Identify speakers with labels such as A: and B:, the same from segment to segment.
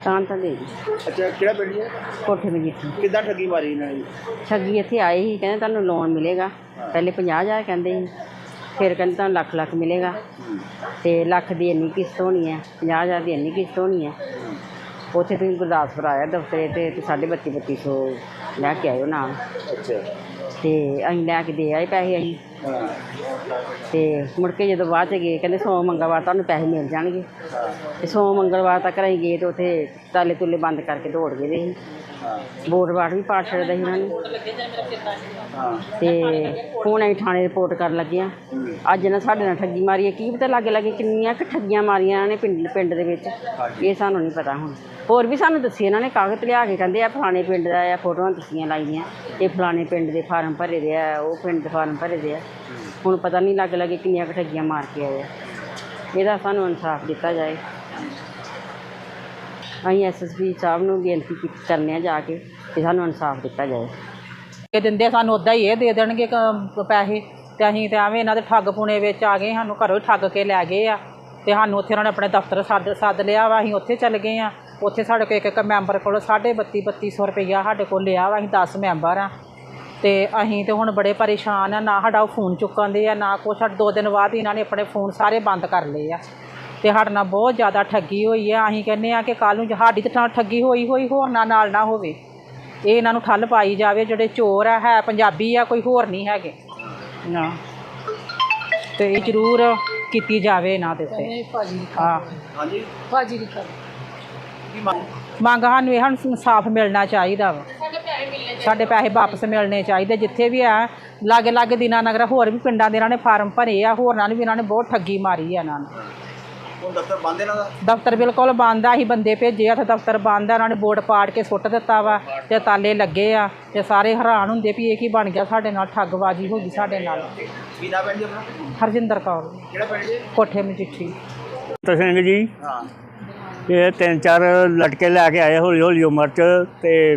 A: ਤਾਂ ਤਾਂ ਦੇ
B: ਅੱਛਾ ਕਿਹੜਾ ਪਿੰਡ ਹੈ?
A: ਕੋਠੇ ਮਜੀਠੀ
B: ਕਿੱਦਾਂ ਠੱਗੀ ਮਾਰੀ ਇਹਨਾਂ ਨੇ?
A: ਠੱਗੀ ਇੱਥੇ ਆਏ ਸੀ ਕਹਿੰਦੇ ਤੁਹਾਨੂੰ ਲੋਨ ਮਿਲੇਗਾ। ਪਹਿਲੇ 50000 ਕਹਿੰਦੇ ਸੀ। ਫਿਰ ਕਹਿੰਦੇ ਤੁਹਾਨੂੰ ਲੱਖ ਲੱਖ ਮਿਲੇਗਾ। ਤੇ ਲੱਖ ਦੀ ਇੰਨੀ ਕਿਸ਼ਤ ਹੋਣੀ ਹੈ 50000 ਦੀ ਇੰਨੀ ਕਿਸ਼ਤ ਹੋਣੀ ਹੈ। ਉੱਥੇ ਤੁਸੀਂ ਗੁਰਦਾਸਪੁਰ ਆਇਆ ਦਫ਼ਤਰੇ ਤੇ ਤੇ ਸਾਢੇ ਬੱਤੀ ਬੱਤੀ ਸੌ ਲੈ ਕੇ ਆਇਓ ਨਾਲ।
B: ਅੱਛਾ।
A: ਤੇ ਅਸੀਂ ਲੈ ਕੇ ਦੇ ਆਏ ਪੈਸੇ ਅਸੀਂ। ਤੇ ਮੁੜ ਕੇ ਜਦੋਂ ਬਾਅਦ ਚ ਗਏ ਕਹਿੰਦੇ ਸੋਮ ਮੰਗਲਵਾਰ ਤੁਹਾਨੂੰ ਪੈਸੇ ਮਿਲ ਜਾਣਗੇ। ਤੇ ਸੋਮ ਮੰਗਲਵਾਰ ਤੱਕ ਅਸੀਂ ਗਏ ਤੇ ਉੱਥੇ ਤਾਲੇ ਤੁਲੇ ਬੰਦ ਕਰਕੇ ਦੌੜ ਗਏ ਦੇ ਸੀ। ਬੋਰਡ ਬਾੜ ਵੀ ਪਾੜ ਛੱਡਦਾ ਸੀ ਉਹਨਾਂ ਨੇ। ਤੇ ਹੁਣ ਅਸੀਂ ਥਾਣੇ ਰਿਪੋਰਟ ਕਰਨ ਲੱਗੇ ਆ ਅੱਜ ਨਾ ਸਾਡੇ ਨਾਲ ਠੱਗੀ ਮਾਰੀ ਹੈ ਕੀ ਪਤਾ ਲੱਗੇ ਲੱਗੇ ਕਿੰਨੀਆਂ ਕੁ ਠੱਗੀਆਂ ਮਾਰੀਆਂ ਇਹਨਾਂ ਨੇ ਪਿੰਡ ਪਿੰਡ ਦੇ ਵਿੱਚ। ਇਹ ਸਾਨੂੰ ਨਹੀਂ ਪਤਾ ਹੁਣ। ਹੋਰ ਵੀ ਸਾਨੂੰ ਦੱਸੀ ਇਹਨਾਂ ਨੇ ਕਾਗਜ਼ ਲਿਆ ਕੇ ਕਹਿੰਦੇ ਆ ਫਲਾਣੇ ਪਿੰਡ ਦਾ ਆ ਫੋਟੋਆਂ ਦੱਸੀਆਂ ਲਾਈਆਂ। ਇਹ ਫਲਾਣੇ ਪਿੰਡ ਦੇ ਫਾਰਮ ਭਰੇ ਦੇ ਆ ਉਹ ਪਿੰਡ ਦੇ ਫਾਰਮ ਭਰੇ ਦੇ ਆ। ਹੁਣ ਪਤਾ ਨਹੀਂ ਲੱਗ ਲੱਗੇ ਕਿੰਨੀਆਂ ਕੁ ਮਾਰ ਕੇ ਆਏ ਆ। ਇਹਦਾ ਸਾਨੂੰ ਇਨਸਾਫ ਦਿੱਤਾ ਜਾਏ। ਅਸੀਂ ਐਸਐਸਪੀ ਸਾਹਿਬ ਨੂੰ ਬੇਨਤੀ ਕੀਤੀ ਕਰਨੇ ਆ ਜਾ ਕੇ ਕਿ ਸਾਨੂੰ ਇਨਸਾਫ ਦਿੱਤਾ ਜਾਏ।
C: ਇਹ ਦਿੰਦੇ ਸਾਨੂੰ ਉਦਾਂ ਹੀ ਇਹ ਦੇ ਦੇਣਗੇ ਕ- ਪੈਸੇ ਤੇ ਅਸੀਂ ਤੇ ਐਵੇਂ ਇਹਨਾਂ ਦੇ ਠੱਗ ਪੁਣੇ ਵਿੱਚ ਆ ਗਏ, ਸਾਨੂੰ ਘਰੋਂ ਹੀ ਠੱਗ ਕੇ ਲੈ ਗਏ ਆ। ਤੇ ਸਾਨੂੰ ਉੱਥੇ ਉਹਨਾਂ ਨੇ ਆਪਣੇ ਦਫ਼ਤਰ ਸੱਦ ਸੱਦ ਲਿਆ ਵਾ, ਅਸੀਂ ਉੱਥੇ ਚੱਲ ਗਏ ਆ। ਉੱਥੇ ਸਾਡੇ ਕੋਲ ਇੱਕ ਇੱਕ ਮੈਂਬਰ ਕੋਲ 32 3200 ਰੁਪਈਆ ਸਾਡੇ ਕੋਲ ਲਿਆ ਵਾ, ਅਸੀਂ 10 ਮੈਂਬਰ ਆ। ਤੇ ਅਸੀਂ ਤੇ ਹੁਣ ਬੜੇ ਪਰੇਸ਼ਾਨ ਆ ਨਾ ਸਾਡਾ ਉਹ ਫੋਨ ਚੁੱਕਣ ਦੇ ਆ ਨਾ ਕੁਛ। ਸਾਡੇ ਦੋ ਦਿਨ ਬਾਅਦ ਹੀ ਇਹਨਾਂ ਨੇ ਆਪਣੇ ਫੋਨ ਸਾਰੇ ਬੰਦ ਕਰ ਲਏ ਆ। ਤੇ ਸਾਡੇ ਨਾਲ ਬਹੁਤ ਜ਼ਿਆਦਾ ਠੱਗੀ ਹੋਈ ਆ। ਅਸੀਂ ਕਹਿੰਦੇ ਆ ਕਿ ਕੱਲ ਨੂੰ ਸਾਡੀ ਤੇ ਠੱਗੀ ਹੋਈ ਹੋਈ ਹੋਰ ਨਾ ਨਾਲ ਨਾ ਹੋਵੇ। ਇਹ ਇਹਨਾਂ ਨੂੰ ਠੱਲ ਪਾਈ ਜਾਵੇ ਜਿਹੜੇ ਚੋਰ ਆ ਹੈ ਪੰਜਾਬੀ ਆ ਕੋਈ ਹੋਰ ਨਹੀਂ ਹੈਗੇ। ਨਾ। ਤੇ ਇਹ ਜ਼ਰੂਰ ਕੀਤੀ ਜਾਵੇ ਇਹਨਾਂ ਦੇ ਉੱਤੇ। ਹਾਂ।
B: ਹਾਂਜੀ
D: ਭਾਜੀ ਦੀ ਕਰ
B: ਕੀ ਮੰਗ
C: ਮੰਗ ਸਾਨੂੰ ਇਹ ਸਾਨੂੰ ਇਨਸਾਫ ਮਿਲਣਾ ਚਾਹੀਦਾ ਵਾ। ਸਾਡੇ ਪੈਸੇ ਵਾਪਸ ਮਿਲਣੇ ਚਾਹੀਦੇ ਜਿੱਥੇ ਵੀ ਆ ਲਾਗੇ ਲਾਗੇ ਦਿਨਾਂ ਨਗਰ ਹੋਰ ਵੀ ਪਿੰਡਾਂ ਦੇ ਇਹਨਾਂ ਨੇ ਫਾਰਮ ਭਰੇ ਆ ਹੋਰਨਾਂ ਨੂੰ ਵੀ ਇਹਨਾਂ ਨੇ ਬਹੁਤ ਠੱਗੀ ਮਾਰੀ ਆ ਇਹਨਾਂ ਨੇ।
B: ਹੁਣ ਦਫ਼ਤਰ ਬੰਦ ਇਹਨਾਂ ਦਾ?
C: ਦਫ਼ਤਰ ਬਿਲਕੁਲ ਬੰਦ ਆ ਅਸੀਂ ਬੰਦੇ ਭੇਜੇ ਆ ਤੇ ਦਫ਼ਤਰ ਬੰਦ ਆ ਉਹਨਾਂ ਨੇ ਬੋਰਡ ਪਾੜ ਕੇ ਸੁੱਟ ਦਿੱਤਾ ਵਾ ਤੇ ਤਾਲੇ ਲੱਗੇ ਆ ਤੇ ਸਾਰੇ ਹੈਰਾਨ ਹੁੰਦੇ ਵੀ ਇਹ ਕੀ ਬਣ ਗਿਆ ਸਾਡੇ ਨਾਲ ਠੱਗਬਾਜ਼ੀ ਹੋ ਗਈ ਸਾਡੇ ਨਾਲ।
B: ਕੀ ਨਾਮ ਹੈ ਜੀ ਆਪਣਾ?
C: ਹਰਜਿੰਦਰ ਕੌਰ।
B: ਕਿਹੜਾ ਪਿੰਡ ਜੀ?
C: ਕੋਠੇ ਮਜੀਠੀ।
E: ਤਾਂ ਸਿੰਘ ਜੀ।
B: ਹਾਂ।
E: ਇਹ ਤਿੰਨ ਚਾਰ ਲਟਕੇ ਲੈ ਕੇ ਆਏ ਹੌਲੀ ਹੌਲੀ ਉਮਰ ਚ ਤੇ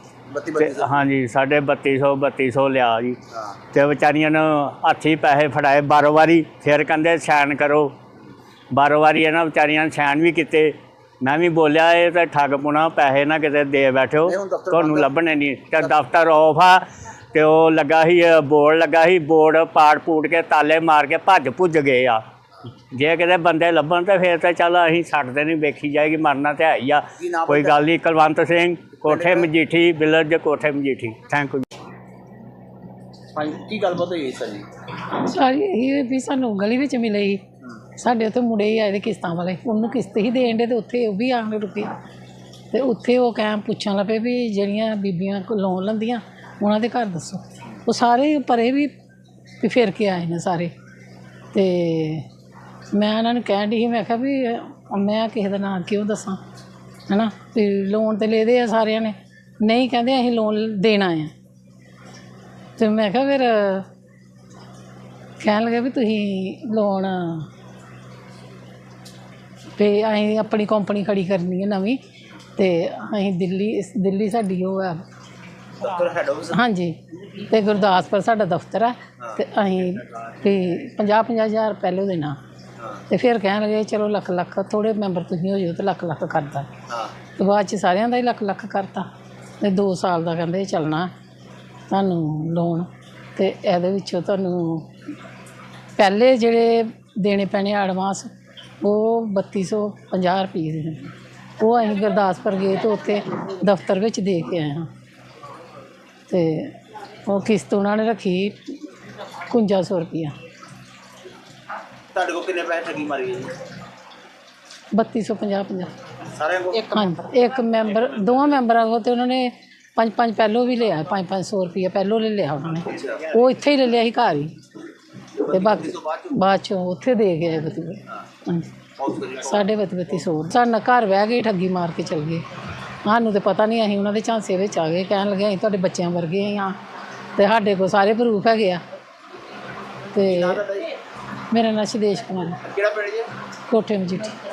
E: ਤੇ
B: 32
E: ਹਾਂਜੀ ਸਾਢੇ 3200 3200 ਲਿਆ ਜੀ। ਤੇ ਵਿਚਾਰੀਆਂ ਨੂੰ ਹੱਥੀ ਪੈਸੇ ਫੜਾਏ ਬਾਰੋ ਵਾਰੀ ਫਿਰ ਕਹਿੰਦੇ ਸਾਈਨ ਕਰੋ। ਬਾਰੋ ਵਾਰੀ ਇਹਨਾਂ ਵਿਚਾਰੀਆਂ ਨੇ ਸਾਈਨ ਵੀ ਕੀਤੇ। ਮੈਂ ਵੀ ਬੋਲਿਆ ਇਹ ਤਾਂ ਠੱਗ ਪੁਣਾ ਪੈਸੇ ਨਾ ਕਿਤੇ ਦੇ ਬੈਠੋ। ਤੁਹਾਨੂੰ। ਲੱਭਣੇ ਨਹੀਂ। ਤੇ ਦਫ਼ਤਰ ਆਫ ਆ ਤੇ ਉਹ ਲੱਗਾ ਸੀ ਬੋਰਡ ਲੱਗਾ ਸੀ ਬੋਰਡ ਪਾੜ ਪੂੜ ਕੇ ਤਾਲੇ ਮਾਰ ਕੇ ਭੱਜ ਭੁੱਜ ਗਏ ਆ। ਜੇ ਕਿਤੇ ਬੰਦੇ ਲੱਭਣ ਤੇ ਫਿਰ ਤਾਂ ਚੱਲ ਅਸੀਂ ਛੱਡਦੇ ਨਹੀਂ ਵੇਖੀ ਜਾਏਗੀ ਮਰਨਾ ਤੇ ਹੈ ਹੀ ਆ।
B: ਕੀ ਨਾਮ
E: ਕੋਈ? ਗੱਲ ਨਹੀਂ ਕੁਲਵੰਤ ਸਿੰਘ ਕੋਠੇ ਮਜੀਠੀ ਵਿਲੇਜ ਕੋਠੇ ਮਜੀਠੀ। ਥੈਂਕ ਯੂ
B: ਹਾਂਜੀ ਕੀ ਗੱਲਬਾਤ ਹੋਈ ਹੈ ਸਰ ਜੀ?
D: ਸਾਰੀ ਇਹ ਵੀ ਸਾਨੂੰ ਗਲੀ ਵਿੱਚ ਮਿਲੇ ਸੀ। ਸਾਡੇ ਉੱਥੇ ਮੁੰਡੇ ਹੀ ਆਏ ਦੇ ਕਿਸ਼ਤਾਂ ਵਾਲੇ। ਉਹਨੂੰ ਕਿਸ਼ਤ ਹੀ ਦੇਣ ਦੇ ਤੇ ਉੱਥੇ ਉਹ ਵੀ ਆਣ ਰੁਕੇ। ਤੇ ਉੱਥੇ ਉਹ ਕਹਿ ਪੁੱਛਣ ਲੱਪੇ ਵੀ ਜਿਹੜੀਆਂ ਬੀਬੀਆਂ ਕੋ ਲੋਨ ਲੈਂਦੀਆਂ ਉਹਨਾਂ ਦੇ ਘਰ ਦੱਸੋ। ਉਹ ਸਾਰੇ ਪਰੇ ਵੀ ਵੀ ਫਿਰ ਕੇ ਆਏ ਨੇ ਸਾਰੇ। ਤੇ ਮੈਂ ਉਹਨਾਂ ਨੂੰ ਕਹਿਣ ਦੀ ਸੀ ਮੈਂ ਕਿਹਾ ਵੀ ਮੈਂ ਕਿਸੇ ਦਾ ਨਾਂ ਕਿਉਂ ਦੱਸਾਂ ਹੈਨਾ? ਵੀ ਲੋਨ ਤੇ ਲੈਦੇ ਆ ਸਾਰਿਆਂ ਨੇ। ਨਹੀਂ ਕਹਿੰਦੇ ਅਸੀਂ ਲੋਨ ਦੇਣਾ ਆ। ਤੇ ਮੈਂ ਕਿਹਾ ਫਿਰ ਕਹਿਣ ਲੱਗੇ ਵੀ ਤੁਸੀਂ ਲੋਨ ਤੇ ਅਸੀਂ ਆਪਣੀ ਕੰਪਨੀ ਖੜੀ ਕਰਨੀ ਹੈ ਨਵੀਂ ਤੇ ਅਸੀਂ ਦਿੱਲੀ ਦਿੱਲੀ ਸਾਡੀ ਉਹ ਹੈ
B: ਦਫ਼ਤਰ ਹੈਡ ਆਫਿਸ
D: ਹਾਂਜੀ। ਤੇ ਗੁਰਦਾਸਪੁਰ ਸਾਡਾ ਦਫ਼ਤਰ ਹੈ ਤੇ ਅਸੀਂ ਵੀ 50 50 ਹਜ਼ਾਰ ਪਹਿਲੇ ਦੇਣਾ
B: ਹਾਂ
D: ਤੇ ਫਿਰ ਕਹਿਣ ਲੱਗੇ ਚਲੋ ਲੱਖ ਲੱਖ ਥੋੜੇ ਮੈਂਬਰ ਤੁਸੀਂ ਹੋ ਜਾਓ ਤੇ ਲੱਖ ਲੱਖ ਕਰਦਾ
B: ਹਾਂ।
D: ਤੇ ਬਾਅਦ ਚ ਸਾਰਿਆਂ ਦਾ ਹੀ ਲੱਖ ਲੱਖ ਕਰਤਾ। ਤੇ 2 ਸਾਲ ਦਾ ਕਹਿੰਦੇ ਚੱਲਣਾ ਤੁਹਾਨੂੰ ਲੋਨ ਤੇ ਇਹਦੇ ਵਿੱਚੋਂ ਤੁਹਾਨੂੰ ਪਹਿਲੇ ਜਿਹੜੇ ਦੇਣੇ ਪੈਣੇ ਐਡਵਾਂਸ ਉਹ 3250 ਰੁਪਏ ਦੇ ਉਹ ਅਸੀਂ ਗੁਰਦਾਸਪੁਰ ਗਏ ਤੇ ਉੱਥੇ ਦਫ਼ਤਰ ਵਿੱਚ ਦੇ ਕੇ ਆਏ ਹਾਂ। ਤੇ ਉਹ ਕਿਸ਼ਤ ਉਹਨਾਂ ਨੇ ਰੱਖੀ 5100 ਰੁਪਇਆ।
B: ਤੁਹਾਡੇ ਕੋਲ ਕਿੰਨੇ ਪੈਸੇ ਠੱਗੀ ਮਾਰੀ ਗਈ ਜੀ?
D: 3250 50
B: ਸਾਰਿਆਂ ਕੋਲ?
D: ਹਾਂਜੀ ਇੱਕ ਮੈਂਬਰ ਦੋਵਾਂ ਮੈਂਬਰਾਂ ਕੋਲ ਤੇ ਉਹਨਾਂ ਨੇ ਪੰਜ ਪੰਜ ਪਹਿਲੋਂ ਵੀ ਲਿਆ ਪੰਜ ਪੰਜ ਸੌ ਰੁਪਇਆ ਪਹਿਲੋਂ ਲੈ ਲਿਆ ਉਹਨਾਂ ਨੇ। ਉਹ ਇੱਥੇ ਹੀ ਲੈ ਲਿਆ ਸੀ ਘਰ ਹੀ। ਤੇ ਬਾਕੀ ਬਾਅਦ ਚੋਂ? ਉੱਥੇ ਦੇ ਗਏ ਹਾਂਜੀ।
B: ਕਰੀ
D: ਸਾਡੇ ਬਤੀ ਬਤੀ ਸੌ। ਸਾਡੇ ਨਾਲ ਘਰ ਬਹਿ ਕੇ ਠੱਗੀ ਮਾਰ ਕੇ ਚਲ ਗਏ। ਸਾਨੂੰ ਤੇ ਪਤਾ ਨਹੀਂ ਅਸੀਂ ਉਹਨਾਂ ਦੇ ਝਾਂਸੇ ਵਿੱਚ ਆ ਗਏ ਕਹਿਣ ਲੱਗੇ ਅਸੀਂ ਤੁਹਾਡੇ ਬੱਚਿਆਂ ਵਰਗੇ ਹੀ ਆ ਤੇ ਸਾਡੇ ਕੋਲ ਸਾਰੇ ਪ੍ਰੂਫ ਹੈਗੇ ਆ। ਤੇ ਮੇਰਾ ਨਾਂ ਸ਼ਿਦੇਸ਼ ਕੁਮਾਰ
B: ਕਿਹੜਾ ਪਿੰਡ ਜੀ?
D: ਕੋਠੇ ਮਜੀਠੀ।